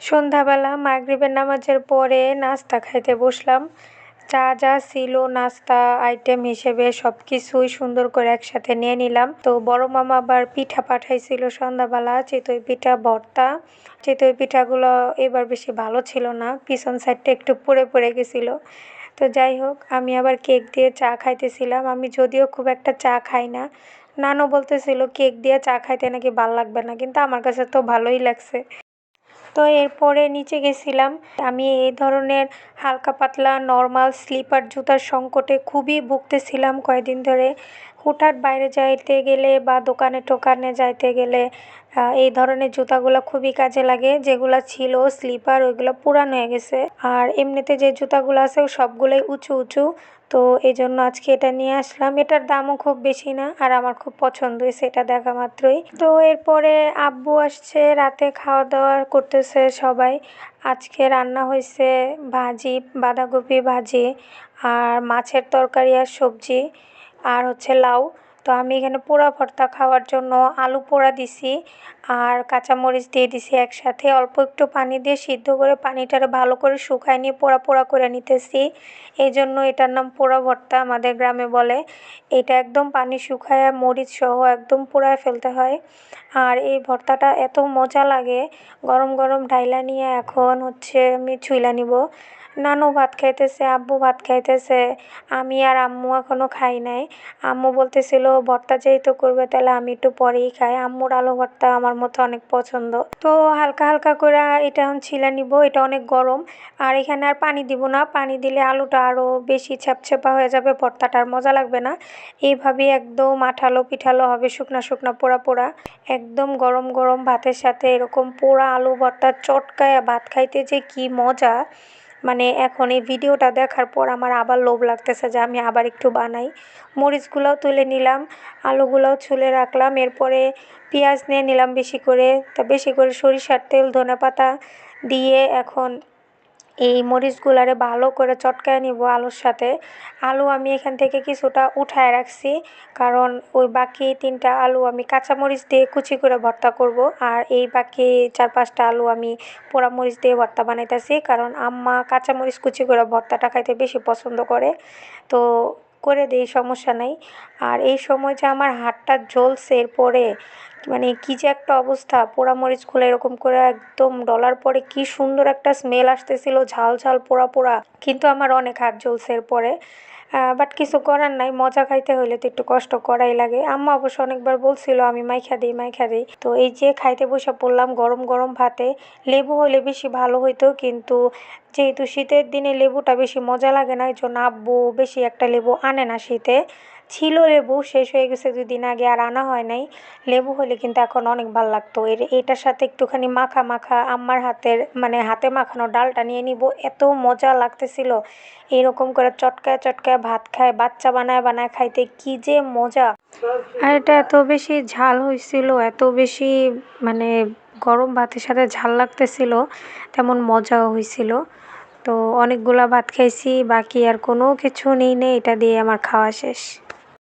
সন্ধ্যাবেলা মাগরিবের নামাজের পরে নাস্তা খাইতে বসলাম। যা যা ছিল নাস্তা আইটেম হিসেবে সব কিছুই সুন্দর করে একসাথে নিয়ে নিলাম। তো বড় মামা আবার পিঠা পাঠাইছিল সন্ধ্যাবেলা, চিতই পিঠা, ভর্তা। চিতই পিঠাগুলো এবার বেশি ভালো ছিল না, পিছন সাইডটা একটু পুড়ে পড়ে গেছিল। তো যাই হোক, আমি আবার কেক দিয়ে চা খাইতেছিলাম। আমি যদিও খুব একটা চা খাই না, নানু বলতেছিল কেক দিয়ে চা খাইতে নাকি ভালো লাগবে না, কিন্তু আমার কাছে তো ভালোই লাগছে। তো এরপরে নিচে গেছিলাম। আমি এই ধরনের হালকা পাতলা নর্মাল স্লিপার জুতার সংকটে খুবই ভুগতেছিলাম কয়েকদিন ধরে। হুটহাট বাইরে যাইতে গেলে বা দোকানে টোকানে যাইতে গেলে এই ধরনের জুতাগুলো খুবই কাজে লাগে। যেগুলো ছিল স্লিপার, ওইগুলো পুরানো হয়ে গেছে। আর এমনিতে যে জুতাগুলো আছে সবগুলোই উঁচু উঁচু। তো এই জন্য আজকে এটা নিয়ে আসলাম। এটার দামও খুব বেশি না, আর আমার খুব পছন্দ হয়েছে এটা দেখা মাত্রই। তো এরপরে আব্বু আসছে, রাতে খাওয়া দাওয়া করতেছে সবাই। আজকে রান্না হয়েছে ভাজি, বাঁধাকপি ভাজি, আর মাছের তরকারি আর সবজি। আর হচ্ছে লাউ। তো আমি এখানে পোড়া ভর্তা খাওয়ার জন্য আলু পোড়া দিছি আর কাঁচামরিচ দিয়ে দিছি একসাথে। অল্প একটু পানি দিয়ে সিদ্ধ করে পানিটারে ভালো করে শুকায় নিয়ে পোড়া পোড়া করে নিতেছি। এই জন্য এটার নাম পোড়া ভর্তা আমাদের গ্রামে বলে। এটা একদম পানি শুকায় মরিচ সহ একদম পোড়ায় ফেলতে হয়। আর এই ভর্তাটা এত মজা লাগে। গরম গরম ঢাইলা নিয়ে এখন হচ্ছে আমি ছুইলা নিব। নানু ভাত খাইতেছে, আব্বু ভাত খাইতেছে, আমি আর আম্মু এখনও খাই নাই। আম্মু বলতেছিল, ভর্তা যেহেতু করবে, তাহলে আমি একটু পরেই খাই। আম্মুর আলু ভর্তা আমার মতো অনেক পছন্দ। তো হালকা হালকা করে এটা ছিলা নিব, এটা অনেক গরম। আর এখানে আর পানি দিব না, পানি দিলে আলুটা আরও বেশি ছ্যাপছ্যাপা হয়ে যাবে ভর্তাটা আর মজা লাগবে না। এইভাবেই একদম আঠালো পিঠালো হবে, শুকনা শুকনা পোড়া পোড়া। একদম গরম গরম ভাতের সাথে এরকম পোড়া আলু ভর্তা চটকায় ভাত খাইতে যে কি মজা! মানে এখন এই ভিডিওটা দেখার পর আমার আবার লোভ লাগতেছে যে আমি আবার একটু বানাই। মরিচগুলোও তুলে নিলাম, আলুগুলোও ছুলে রাখলাম, এরপরে পেঁয়াজ নিয়ে নিলাম বেশি করে। তা বেশি করে সরিষার তেল ধনে পাতা দিয়ে এখন এই মরিচগুলারে ভালো করে চটকায় নিব আলুর সাথে। আলু আমি এখান থেকে কিছুটা উঠায় রাখছি, কারণ ওই বাকি তিনটা আলু আমি কাঁচা মরিচ দিয়ে কুচি করে ভর্তা করব, আর এই বাকি চার পাঁচটা আলু আমি পোড়া মরিচ দিয়ে ভর্তা বানাইতেছি, কারণ আম্মা কাঁচা মরিচ কুচি করে ভর্তাটা খাইতে বেশি পছন্দ করে। তো করে দিই, সমস্যা নেই। আর এই সময় যে আমার হাতটা জ্বলছে এরপরে মানে কী যে একটা অবস্থা পোড়া মরিচগুলো এরকম করে একদম ডলার পরে কি সুন্দর একটা স্মেল আসতেছিল, ঝাল ঝাল পোড়া পোড়া। কিন্তু আমার অনেক হাত জ্বলছে এরপরে। বাট কিছু করার নাই, মজা খাইতে হলে তো একটু কষ্ট করাই লাগে। আম্মা অবশ্য অনেকবার বলছিল, আমি মাইখা দিই মাইখা দিই। তো এই যে খাইতে বসে পড়লাম গরম গরম ভাতে, লেবু হলে বেশি ভালো হইতো, কিন্তু যেহেতু শীতের দিনে লেবুটা বেশি মজা লাগে না এই জন্য আব্বু বেশি একটা লেবু আনে না শীতে। ছিল লেবু, শেষ হয়ে গেছে দুই দিন আগে আর আনা হয় নাই। লেবু হলে কিন্তু এখন অনেক ভালো লাগতো। এর, এটার সাথে একটুখানি মাখা মাখা আম্মার হাতের মানে হাতে মাখানো ডালটা নিয়ে নিব। এত মজা লাগতেছিল। এরকম করে চটকায় চটকায় ভাত খায়, বাচ্চা বানায় বানায় খাইতে কি যে মজা। আর এটা এত বেশি ঝাল হয়েছিল এত বেশি মানে গরম ভাতের সাথে ঝাল লাগতেছিল, তেমন মজাও হয়েছিল তো অনেকগুলা ভাত খাইছি, বাকি আর কোনো কিছু নেই নেই এটা দিয়ে আমার খাওয়া শেষ।